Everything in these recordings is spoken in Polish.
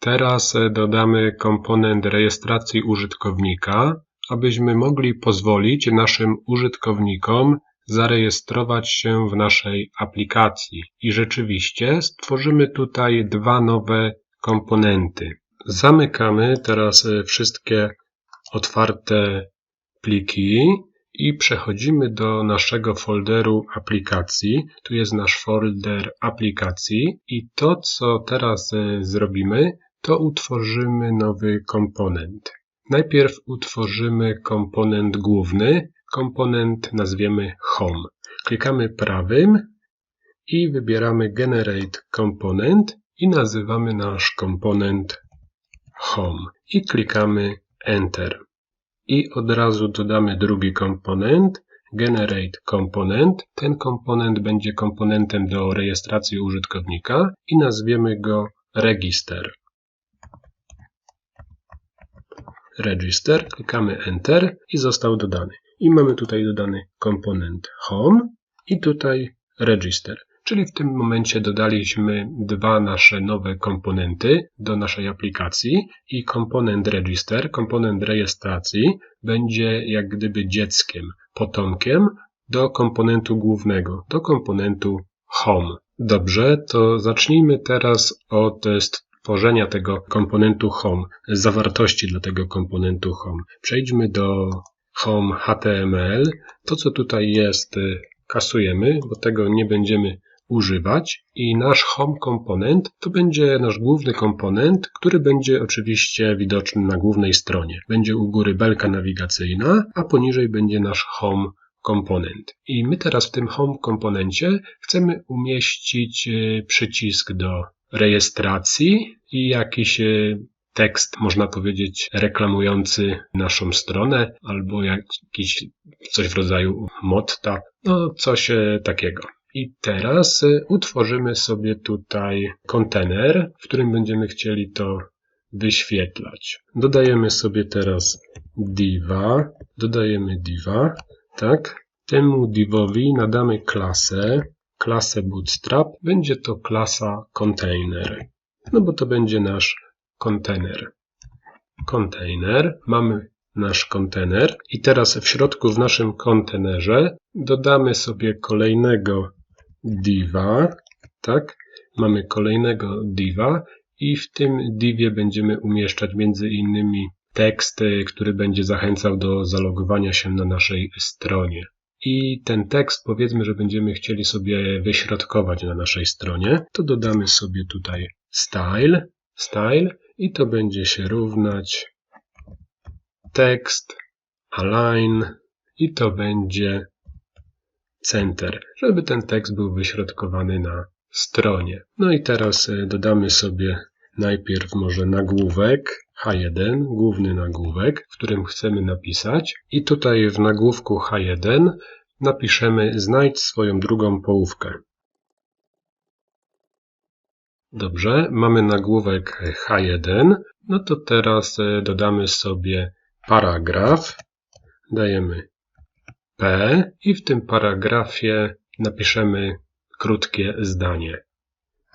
Teraz e, dodamy komponent rejestracji użytkownika, abyśmy mogli pozwolić naszym użytkownikom zarejestrować się w naszej aplikacji. I rzeczywiście stworzymy tutaj dwa nowe komponenty. Zamykamy teraz e, wszystkie otwarte pliki i przechodzimy do naszego folderu aplikacji. Tu jest nasz folder aplikacji i to, co teraz e, zrobimy, to utworzymy nowy komponent. Najpierw utworzymy komponent główny, komponent nazwiemy Home. Klikamy prawym i wybieramy Generate Component i nazywamy nasz komponent Home i klikamy Enter. I od razu dodamy drugi komponent, Generate Component. Ten komponent będzie komponentem do rejestracji użytkownika i nazwiemy go Register. Register, klikamy Enter i został dodany. I mamy tutaj dodany komponent Home i tutaj Register. Czyli w tym momencie dodaliśmy dwa nasze nowe komponenty do naszej aplikacji i komponent Register, komponent rejestracji będzie jak gdyby dzieckiem, potomkiem do komponentu głównego, do komponentu Home. Dobrze, to zacznijmy teraz od tworzenia tego komponentu Home, zawartości dla tego komponentu Home. Przejdźmy do Home HTML. To, co tutaj jest, y, kasujemy, bo tego nie będziemy używać i nasz home komponent to będzie nasz główny komponent, który będzie oczywiście widoczny na głównej stronie. Będzie u góry belka nawigacyjna, a poniżej będzie nasz home komponent. I my teraz w tym home komponencie chcemy umieścić y, przycisk do rejestracji i jakiś e, tekst, można powiedzieć, reklamujący naszą stronę, albo jakiś coś w rodzaju motta, no coś e, takiego. I teraz e, utworzymy sobie tutaj kontener, w którym będziemy chcieli to wyświetlać. Dodajemy sobie teraz diva, dodajemy diva, tak? Temu divowi nadamy klasę, klasę Bootstrap, będzie to klasa container. No bo to będzie nasz kontener. Kontener. Mamy nasz kontener i teraz w środku w naszym kontenerze dodamy sobie kolejnego diva, tak? Mamy kolejnego diva i w tym divie będziemy umieszczać między innymi tekst, który będzie zachęcał do zalogowania się na naszej stronie i ten tekst powiedzmy, że będziemy chcieli sobie wyśrodkować na naszej stronie, to dodamy sobie tutaj style, style i to będzie się równać tekst align i to będzie center, żeby ten tekst był wyśrodkowany na stronie. No i teraz e, dodamy sobie najpierw może nagłówek H1, główny nagłówek, w którym chcemy napisać i tutaj w nagłówku H1 napiszemy znajdź swoją drugą połówkę. Dobrze, mamy nagłówek H1, no to teraz e, dodamy sobie paragraf, dajemy P i w tym paragrafie napiszemy krótkie zdanie.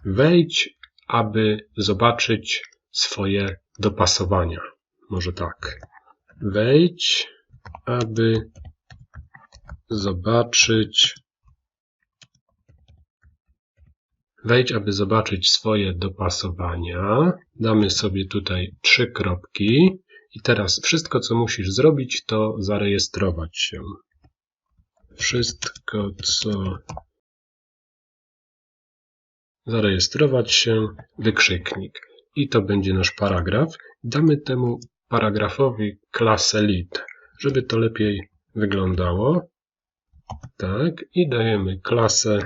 Wejdź, aby zobaczyć swoje dopasowania. Może tak. Wejdź, aby zobaczyć Wejdź, aby zobaczyć swoje dopasowania. Damy sobie tutaj trzy kropki. I teraz wszystko, co musisz zrobić, to zarejestrować się. Wszystko, co zarejestrować się, wykrzyknik. I to będzie nasz paragraf. Damy temu paragrafowi klasę lit, żeby to lepiej wyglądało. Tak, i dajemy klasę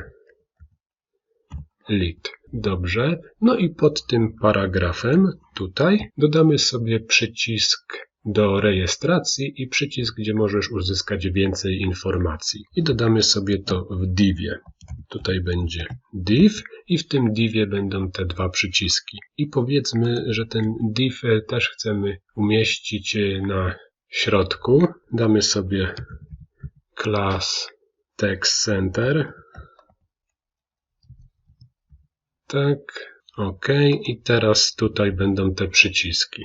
lit. Dobrze. No i pod tym paragrafem tutaj dodamy sobie przycisk do rejestracji i przycisk, gdzie możesz uzyskać więcej informacji. I dodamy sobie to w divie. Tutaj będzie div i w tym divie będą te dwa przyciski. I powiedzmy, że ten div też chcemy umieścić na środku. Damy sobie class text center tak OK, i teraz tutaj będą te przyciski.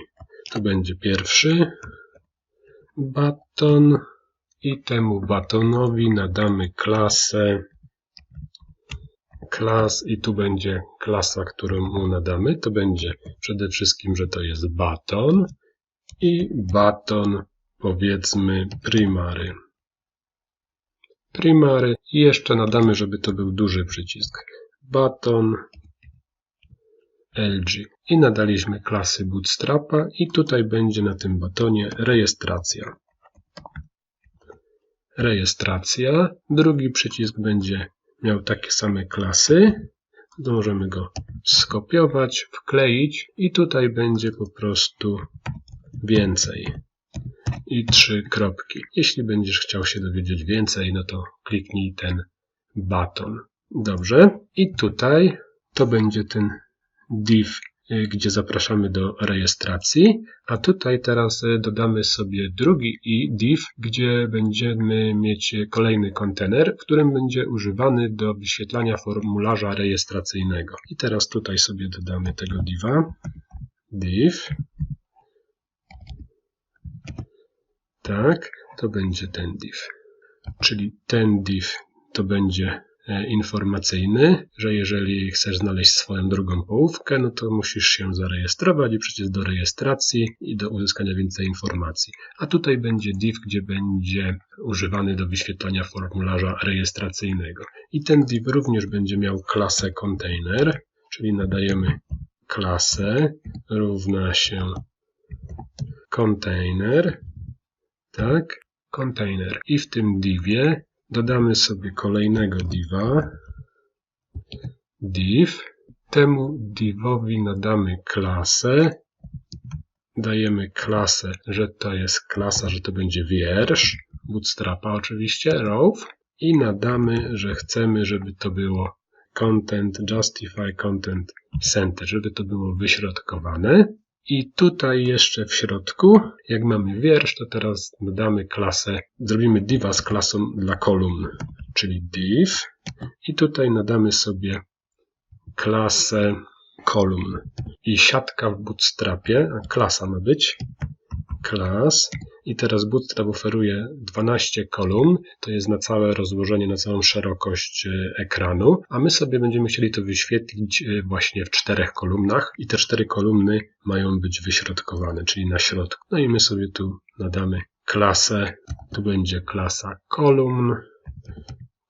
Tu będzie pierwszy. Baton. I temu batonowi nadamy klasę. Klas. I tu będzie klasa, którą mu nadamy. To będzie przede wszystkim, że to jest baton. I baton powiedzmy primary. Primary. I jeszcze nadamy, żeby to był duży przycisk. Baton LG. I nadaliśmy klasy Bootstrapa i tutaj będzie na tym batonie rejestracja. Rejestracja. Drugi przycisk będzie miał takie same klasy. Możemy go skopiować, wkleić i tutaj będzie po prostu więcej. I trzy kropki. Jeśli będziesz chciał się dowiedzieć więcej, no to kliknij ten baton. Dobrze. I tutaj to będzie ten div, y, gdzie zapraszamy do rejestracji, a tutaj teraz y, dodamy sobie drugi div, gdzie będziemy mieć kolejny kontener, w którym będzie używany do wyświetlania formularza rejestracyjnego. I teraz tutaj sobie dodamy tego diva, div, tak, to będzie ten div. Czyli ten div to będzie informacyjny, że jeżeli chcesz znaleźć swoją drugą połówkę, no to musisz się zarejestrować i przecież do rejestracji i do uzyskania więcej informacji. A tutaj będzie div, gdzie będzie używany do wyświetlania formularza rejestracyjnego. I ten div również będzie miał klasę container, czyli nadajemy klasę równa się container, tak, container. I w tym divie Dodamy sobie kolejnego diva, div. Temu divowi nadamy klasę. Dajemy klasę, że to jest klasa, że to będzie wiersz, bootstrapa oczywiście, row. I nadamy, że chcemy, żeby to było content, justify content center, żeby to było wyśrodkowane. I tutaj jeszcze w środku, jak mamy wiersz, to teraz dodamy klasę, zrobimy diva z klasą dla kolumn, czyli div. I tutaj nadamy sobie klasę kolumn. I siatka w bootstrapie, a klasa ma być, klas. I teraz Bootstrap oferuje 12 kolumn, to jest na całe rozłożenie, na całą szerokość e, ekranu, a my sobie będziemy chcieli to wyświetlić e, właśnie w czterech kolumnach. I te cztery kolumny mają być wyśrodkowane, czyli na środku. No i my sobie tu nadamy klasę, tu będzie klasa kolumn,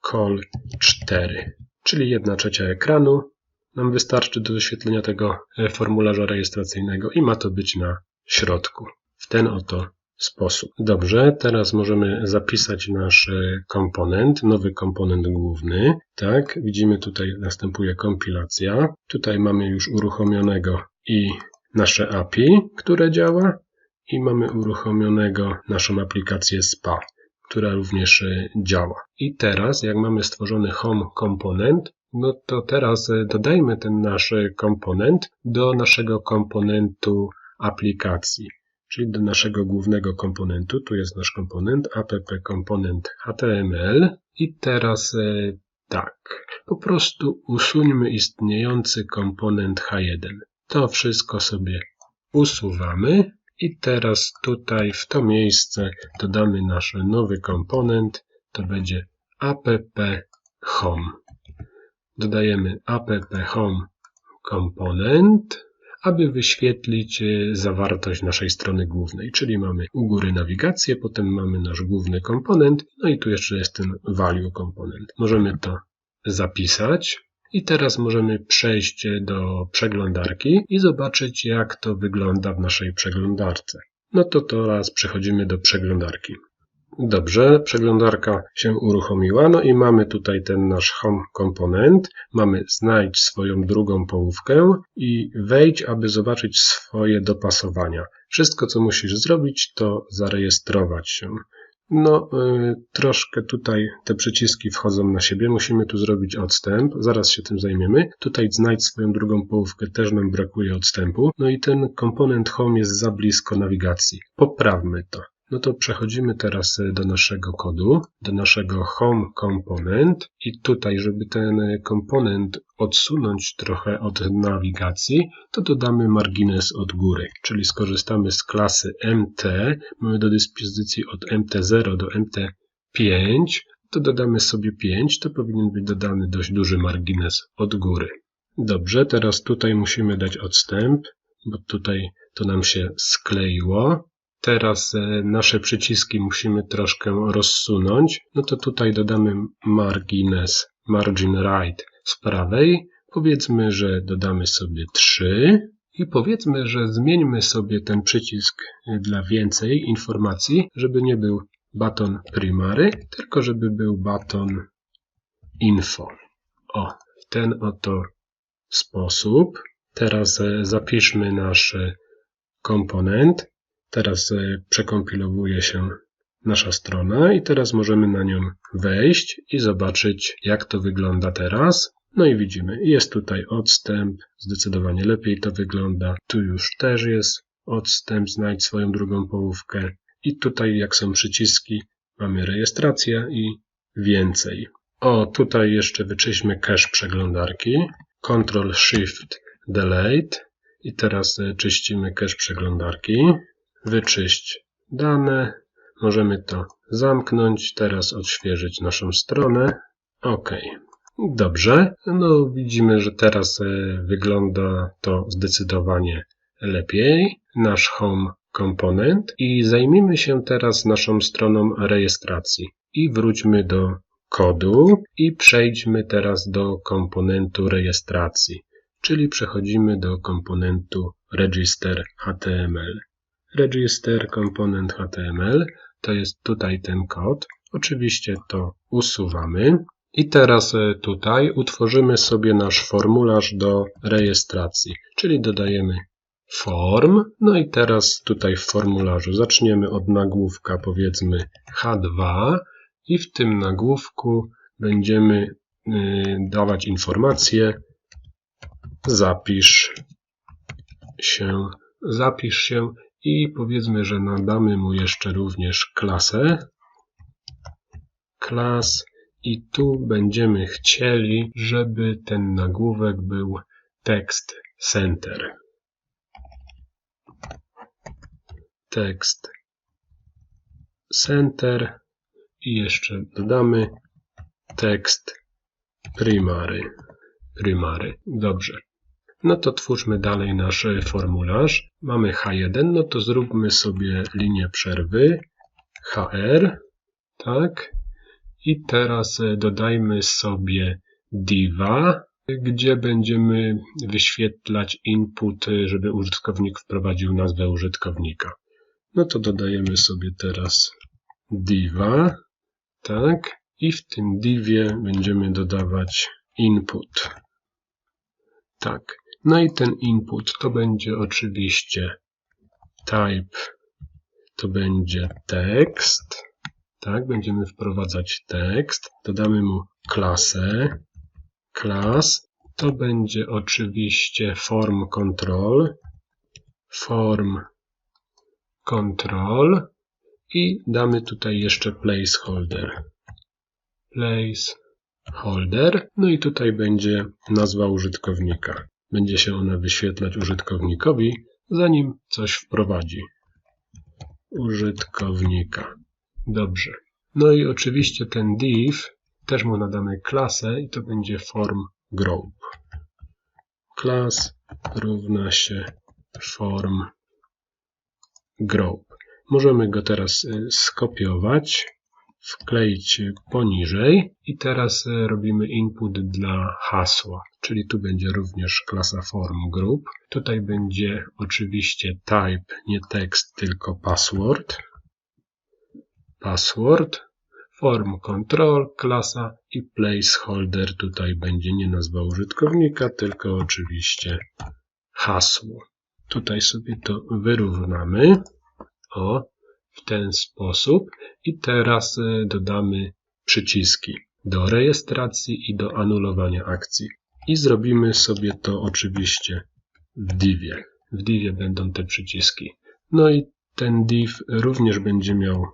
col 4, czyli 1 trzecia ekranu, nam wystarczy do wyświetlenia tego e, formularza rejestracyjnego i ma to być na środku w ten oto sposób. Dobrze, teraz możemy zapisać nasz e, komponent, nowy komponent główny. Tak, widzimy tutaj następuje kompilacja. Tutaj mamy już uruchomionego i nasze API, które działa i mamy uruchomionego naszą aplikację SPA, która również e, działa. I teraz, jak mamy stworzony home komponent, no to teraz e, dodajmy ten nasz komponent do naszego komponentu aplikacji czyli do naszego głównego komponentu. Tu jest nasz komponent app komponent HTML i teraz e, tak, po prostu usuńmy istniejący komponent H1. To wszystko sobie usuwamy i teraz tutaj w to miejsce dodamy nasz nowy komponent, to będzie app home. Dodajemy app home komponent aby wyświetlić e, zawartość naszej strony głównej, czyli mamy u góry nawigację, potem mamy nasz główny komponent, no i tu jeszcze jest ten value komponent. Możemy to zapisać i teraz możemy przejść do przeglądarki i zobaczyć jak to wygląda w naszej przeglądarce. No to teraz przechodzimy do przeglądarki. Dobrze, przeglądarka się uruchomiła, no i mamy tutaj ten nasz home komponent. Mamy znajdź swoją drugą połówkę i wejdź, aby zobaczyć swoje dopasowania. Wszystko, co musisz zrobić, to zarejestrować się. No, y, troszkę tutaj te przyciski wchodzą na siebie. Musimy tu zrobić odstęp. Zaraz się tym zajmiemy. Tutaj znajdź swoją drugą połówkę. Też nam brakuje odstępu. No i ten komponent home jest za blisko nawigacji. Poprawmy to. No to przechodzimy teraz do naszego kodu, do naszego home component i tutaj, żeby ten komponent odsunąć trochę od nawigacji, to dodamy margines od góry, czyli skorzystamy z klasy mt, mamy do dyspozycji od mt0 do mt5, to dodamy sobie 5, to powinien być dodany dość duży margines od góry. Dobrze, teraz tutaj musimy dać odstęp, bo tutaj to nam się skleiło. Teraz e, nasze przyciski musimy troszkę rozsunąć. No to tutaj dodamy margines, margin right z prawej. Powiedzmy, że dodamy sobie 3 i powiedzmy, że zmieńmy sobie ten przycisk dla więcej informacji, żeby nie był baton primary, tylko żeby był baton info. O, w ten oto sposób. Teraz e, zapiszmy nasz e, komponent. Teraz e, przekompilowuje się nasza strona i teraz możemy na nią wejść i zobaczyć, jak to wygląda teraz. No i widzimy, jest tutaj odstęp, zdecydowanie lepiej to wygląda. Tu już też jest odstęp, znajdź swoją drugą połówkę. I tutaj, jak są przyciski, mamy rejestrację i więcej. O, tutaj jeszcze wyczyśmy cache przeglądarki. Ctrl Shift Delete i teraz e, czyścimy cache przeglądarki. Wyczyść dane. Możemy to zamknąć. Teraz odświeżyć naszą stronę. OK. Dobrze. No widzimy, że teraz e, wygląda to zdecydowanie lepiej. Nasz home komponent i zajmijmy się teraz naszą stroną rejestracji i wróćmy do kodu i przejdźmy teraz do komponentu rejestracji, czyli przechodzimy do komponentu register HTML. Register komponent HTML to jest tutaj ten kod. Oczywiście to usuwamy. I teraz e, tutaj utworzymy sobie nasz formularz do rejestracji, czyli dodajemy form. No i teraz tutaj w formularzu zaczniemy od nagłówka powiedzmy H2 i w tym nagłówku będziemy y, dawać informację zapisz się, zapisz się i powiedzmy, że nadamy mu jeszcze również klasę klas i tu będziemy chcieli, żeby ten nagłówek był tekst center. Tekst center i jeszcze dodamy tekst primary. primary. Dobrze. No to twórzmy dalej nasz formularz. Mamy H1, no to zróbmy sobie linię przerwy. HR, tak. I teraz dodajmy sobie diva, gdzie będziemy wyświetlać input, żeby użytkownik wprowadził nazwę użytkownika. No to dodajemy sobie teraz diva tak? I w tym divie będziemy dodawać input. Tak. No i ten input to będzie oczywiście type, to będzie tekst. Tak, będziemy wprowadzać tekst. Dodamy mu klasę. Class to będzie oczywiście form control. Form control i damy tutaj jeszcze placeholder. Placeholder. No i tutaj będzie nazwa użytkownika. Będzie się ona wyświetlać użytkownikowi, zanim coś wprowadzi. Użytkownika. Dobrze. No i oczywiście ten div też mu nadamy klasę i to będzie form group. Class równa się form group. Możemy go teraz y, skopiować, wkleić poniżej i teraz y, robimy input dla hasła, czyli tu będzie również klasa form group. Tutaj będzie oczywiście type, nie tekst, tylko password. Password, form control, klasa i placeholder. Tutaj będzie nie nazwa użytkownika, tylko oczywiście hasło. Tutaj sobie to wyrównamy. O, w ten sposób. I teraz e, dodamy przyciski do rejestracji i do anulowania akcji. I zrobimy sobie to oczywiście w divie. W divie będą te przyciski. No i ten div również będzie miał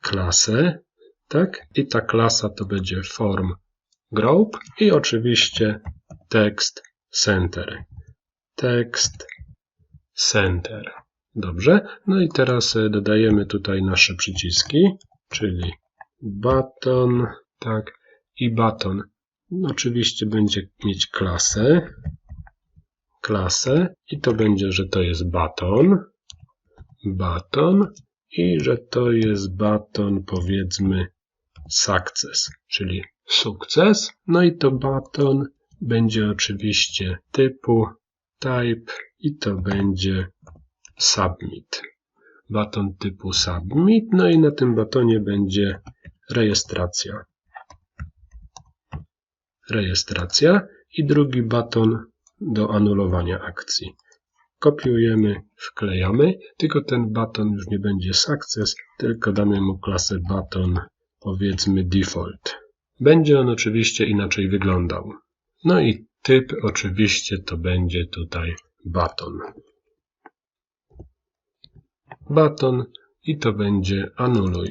klasę, tak? I ta klasa to będzie form group i oczywiście text center. Text center. Dobrze. No i teraz e, dodajemy tutaj nasze przyciski, czyli button, tak, i button. No, oczywiście będzie mieć klasę, klasę i to będzie, że to jest button, button i że to jest button powiedzmy success, czyli sukces. No i to button będzie oczywiście typu type i to będzie submit. Baton typu submit, no i na tym batonie będzie rejestracja. Rejestracja i drugi baton do anulowania akcji. Kopiujemy, wklejamy, tylko ten baton już nie będzie success, tylko damy mu klasę baton, powiedzmy default. Będzie on oczywiście inaczej wyglądał. No i typ oczywiście to będzie tutaj baton. Baton i to będzie anuluj.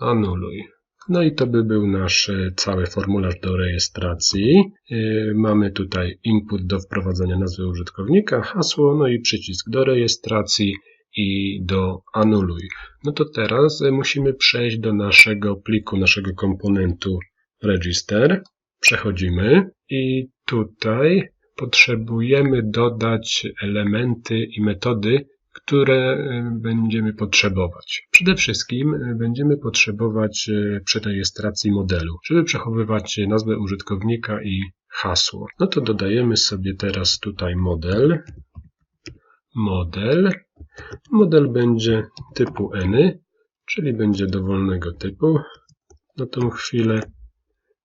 Anuluj. No i to by był nasz e, cały formularz do rejestracji. E, mamy tutaj input do wprowadzenia nazwy użytkownika, hasło, no i przycisk do rejestracji i do anuluj. No to teraz e, musimy przejść do naszego pliku, naszego komponentu register. Przechodzimy i tutaj potrzebujemy dodać elementy i metody, które y, będziemy potrzebować. Przede wszystkim y, będziemy potrzebować y, przy rejestracji modelu, żeby przechowywać nazwę użytkownika i hasło. No to dodajemy sobie teraz tutaj model. Model. Model będzie typu any, czyli będzie dowolnego typu na tą chwilę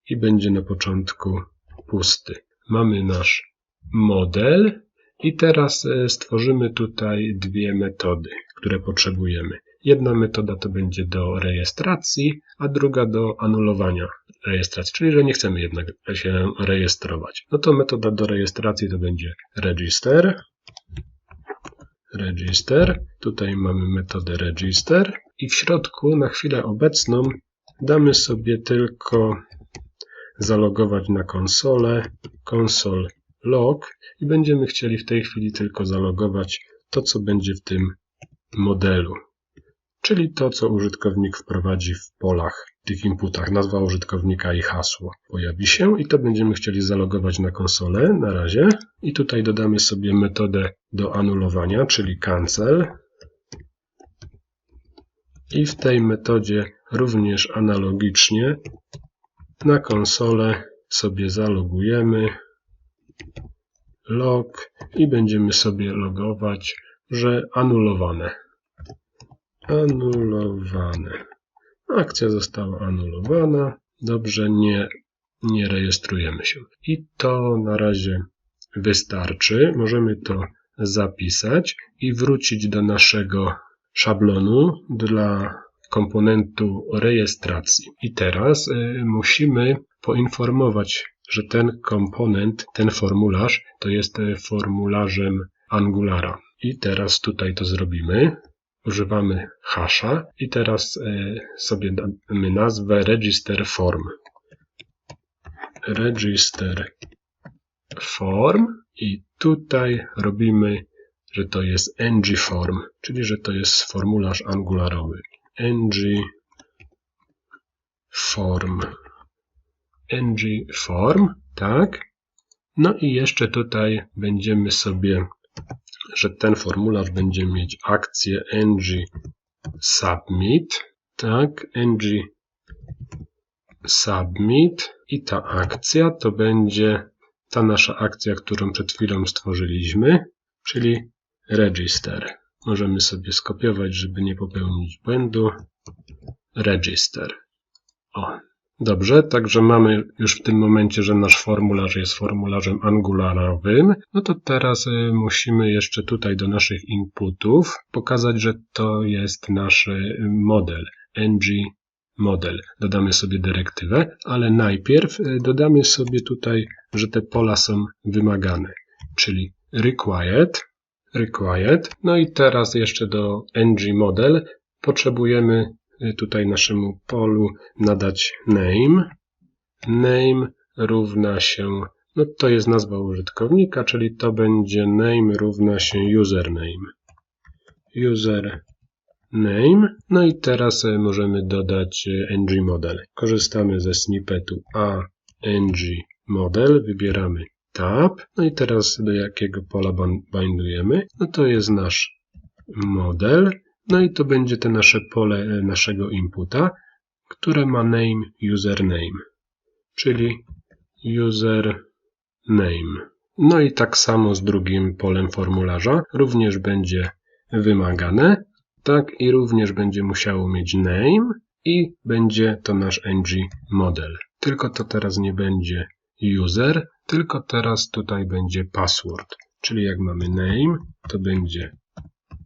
i będzie na początku pusty. Mamy nasz model i teraz e, stworzymy tutaj dwie metody, które potrzebujemy. Jedna metoda to będzie do rejestracji, a druga do anulowania rejestracji, czyli że nie chcemy jednak się rejestrować. No to metoda do rejestracji to będzie register. Register. Tutaj mamy metodę register i w środku na chwilę obecną damy sobie tylko zalogować na konsolę, console log i będziemy chcieli w tej chwili tylko zalogować to, co będzie w tym modelu, czyli to, co użytkownik wprowadzi w polach, tych inputach, nazwa użytkownika i hasło pojawi się i to będziemy chcieli zalogować na konsolę. Na razie. I tutaj dodamy sobie metodę do anulowania, czyli cancel. I w tej metodzie również analogicznie na konsolę sobie zalogujemy log i będziemy sobie logować, że anulowane. Anulowane. Akcja została anulowana. Dobrze, nie, nie rejestrujemy się. I to na razie wystarczy. Możemy to zapisać i wrócić do naszego szablonu dla komponentu rejestracji. I teraz y, musimy poinformować że ten komponent, ten formularz to jest e, formularzem Angulara. I teraz tutaj to zrobimy. Używamy hasza i teraz e, sobie damy nazwę register form. Register form i tutaj robimy, że to jest ng form, czyli że to jest formularz angularowy. ng form ng form, tak? No i jeszcze tutaj będziemy sobie, że ten formularz będzie mieć akcję ng submit, tak? ng submit i ta akcja to będzie ta nasza akcja, którą przed chwilą stworzyliśmy, czyli register. Możemy sobie skopiować, żeby nie popełnić błędu. Register. O, Dobrze, także mamy już w tym momencie, że nasz formularz jest formularzem angularowym. No to teraz y, musimy jeszcze tutaj do naszych inputów pokazać, że to jest nasz y, model ng model. Dodamy sobie dyrektywę, ale najpierw y, dodamy sobie tutaj, że te pola są wymagane, czyli required, required. No i teraz jeszcze do ng model potrzebujemy tutaj naszemu polu nadać name. Name równa się, no to jest nazwa użytkownika, czyli to będzie name równa się username. User name. No i teraz y, możemy dodać y, ng model. Korzystamy ze snippetu a ng model, wybieramy tab. No i teraz do jakiego pola bindujemy? No to jest nasz model. No i to będzie te nasze pole e, naszego inputa, które ma name username, czyli username. No i tak samo z drugim polem formularza również będzie wymagane, tak i również będzie musiało mieć name i będzie to nasz ng model. Tylko to teraz nie będzie user, tylko teraz tutaj będzie password. Czyli jak mamy name, to będzie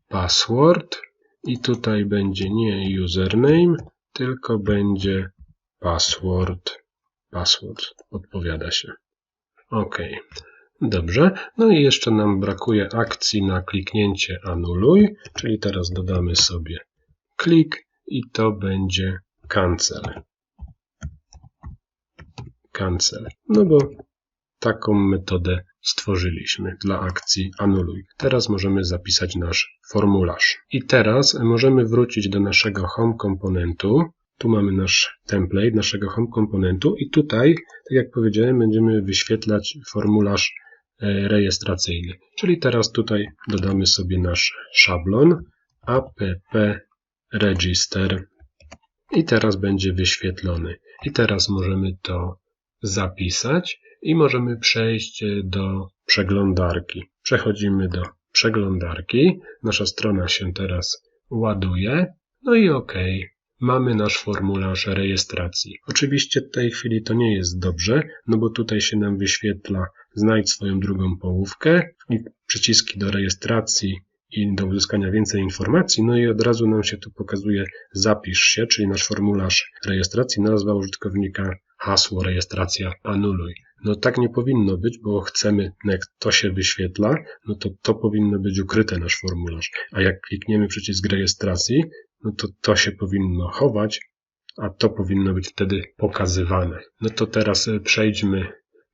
password i tutaj będzie nie username, tylko będzie password. Password odpowiada się. OK. Dobrze. No i jeszcze nam brakuje akcji na kliknięcie anuluj, czyli teraz dodamy sobie klik i to będzie cancel. Cancel. No bo taką metodę stworzyliśmy dla akcji anuluj. Teraz możemy zapisać nasz formularz. I teraz możemy wrócić do naszego home komponentu. Tu mamy nasz template naszego home komponentu i tutaj, tak jak powiedziałem, będziemy wyświetlać formularz e, rejestracyjny. Czyli teraz tutaj dodamy sobie nasz szablon app register i teraz będzie wyświetlony. I teraz możemy to zapisać i możemy przejść do przeglądarki. Przechodzimy do przeglądarki. Nasza strona się teraz ładuje. No i OK. Mamy nasz formularz rejestracji. Oczywiście w tej chwili to nie jest dobrze, no bo tutaj się nam wyświetla znajdź swoją drugą połówkę przyciski do rejestracji i do uzyskania więcej informacji, no i od razu nam się tu pokazuje zapisz się, czyli nasz formularz rejestracji, nazwa użytkownika, hasło, rejestracja, anuluj. No tak nie powinno być, bo chcemy, jak to się wyświetla, no to to powinno być ukryte nasz formularz. A jak klikniemy przycisk rejestracji, no to to się powinno chować, a to powinno być wtedy pokazywane. No to teraz e, przejdźmy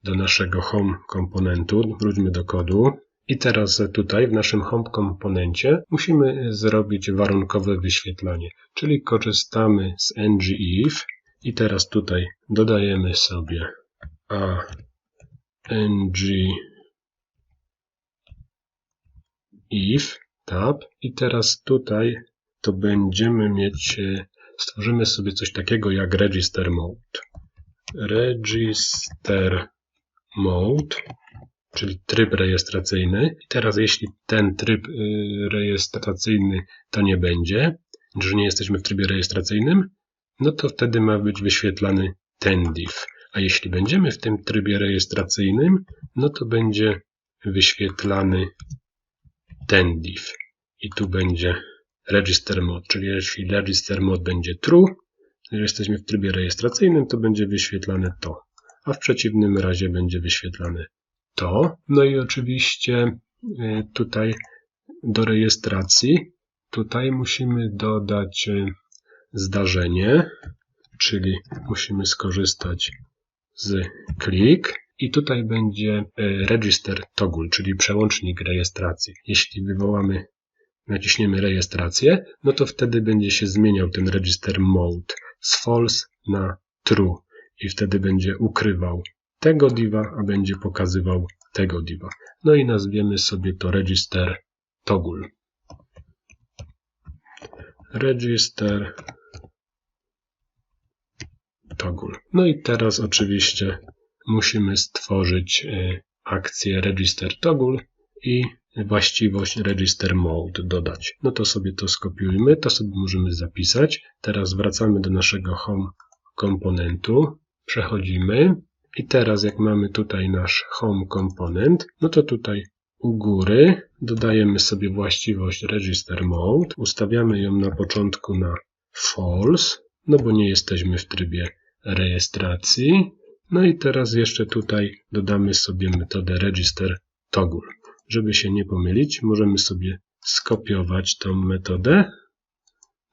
do naszego home komponentu, wróćmy do kodu. I teraz tutaj w naszym home komponencie musimy zrobić warunkowe wyświetlanie, czyli korzystamy z ngIf i teraz tutaj dodajemy sobie a ng if tab i teraz tutaj to będziemy mieć stworzymy sobie coś takiego jak register mode register mode czyli tryb rejestracyjny. I teraz jeśli ten tryb y, rejestracyjny to nie będzie, że nie jesteśmy w trybie rejestracyjnym, no to wtedy ma być wyświetlany ten div. A jeśli będziemy w tym trybie rejestracyjnym, no to będzie wyświetlany ten div. I tu będzie register mode, czyli jeśli register mode będzie true, jeżeli jesteśmy w trybie rejestracyjnym, to będzie wyświetlane to, a w przeciwnym razie będzie wyświetlane to. No i oczywiście y, tutaj do rejestracji, tutaj musimy dodać y, zdarzenie, czyli musimy skorzystać z click i tutaj będzie y, register toggle, czyli przełącznik rejestracji. Jeśli wywołamy, naciśniemy rejestrację, no to wtedy będzie się zmieniał ten register mode z false na true i wtedy będzie ukrywał tego diva, a będzie pokazywał tego diva. No i nazwiemy sobie to register toggle. Register toggle. No i teraz oczywiście musimy stworzyć e, akcję register toggle i właściwość register mode dodać. No to sobie to skopiujmy, to sobie możemy zapisać. Teraz wracamy do naszego home komponentu, przechodzimy i teraz jak mamy tutaj nasz home komponent, no to tutaj u góry dodajemy sobie właściwość register mode, ustawiamy ją na początku na false, no bo nie jesteśmy w trybie rejestracji. No i teraz jeszcze tutaj dodamy sobie metodę register toggle, żeby się nie pomylić, możemy sobie skopiować tą metodę.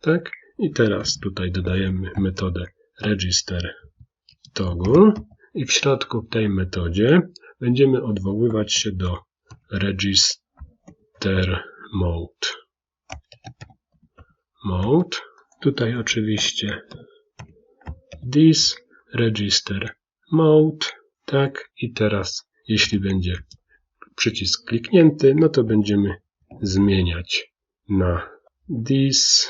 Tak? I teraz tutaj dodajemy metodę register toggle i w środku tej metodzie będziemy odwoływać się do register mode. Mode. Tutaj oczywiście this register mode. Tak. I teraz jeśli będzie przycisk kliknięty, no to będziemy zmieniać na this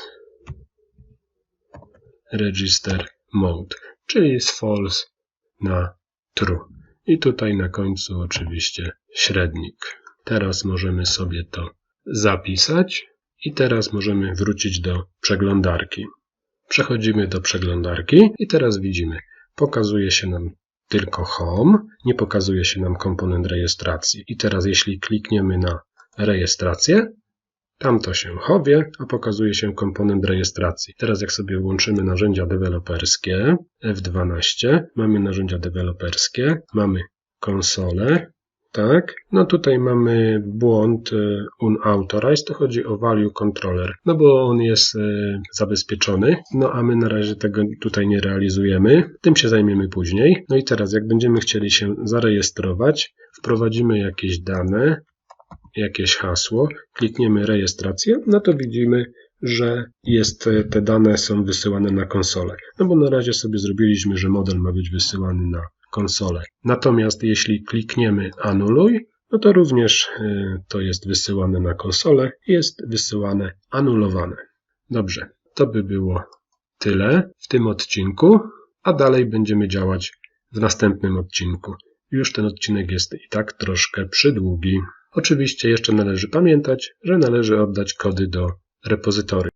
register mode, czyli z false na true. I tutaj na końcu oczywiście średnik. Teraz możemy sobie to zapisać i teraz możemy wrócić do przeglądarki. Przechodzimy do przeglądarki i teraz widzimy, pokazuje się nam tylko Home, nie pokazuje się nam komponent rejestracji. I teraz jeśli klikniemy na rejestrację, tam to się chowie, a pokazuje się komponent rejestracji. Teraz jak sobie włączymy narzędzia deweloperskie, F12, mamy narzędzia deweloperskie, mamy konsolę, tak, no tutaj mamy błąd y, unauthorized, to chodzi o value controller, no bo on jest y, zabezpieczony, no a my na razie tego tutaj nie realizujemy, tym się zajmiemy później. No i teraz jak będziemy chcieli się zarejestrować, wprowadzimy jakieś dane, jakieś hasło, klikniemy rejestrację, no to widzimy, że jest, y, te dane są wysyłane na konsolę. No bo na razie sobie zrobiliśmy, że model ma być wysyłany na konsolę. Natomiast jeśli klikniemy anuluj, no to również y, to jest wysyłane na konsolę jest wysyłane anulowane. Dobrze, to by było tyle w tym odcinku, a dalej będziemy działać w następnym odcinku. Już ten odcinek jest i tak troszkę przydługi. Oczywiście jeszcze należy pamiętać, że należy oddać kody do repozytorium.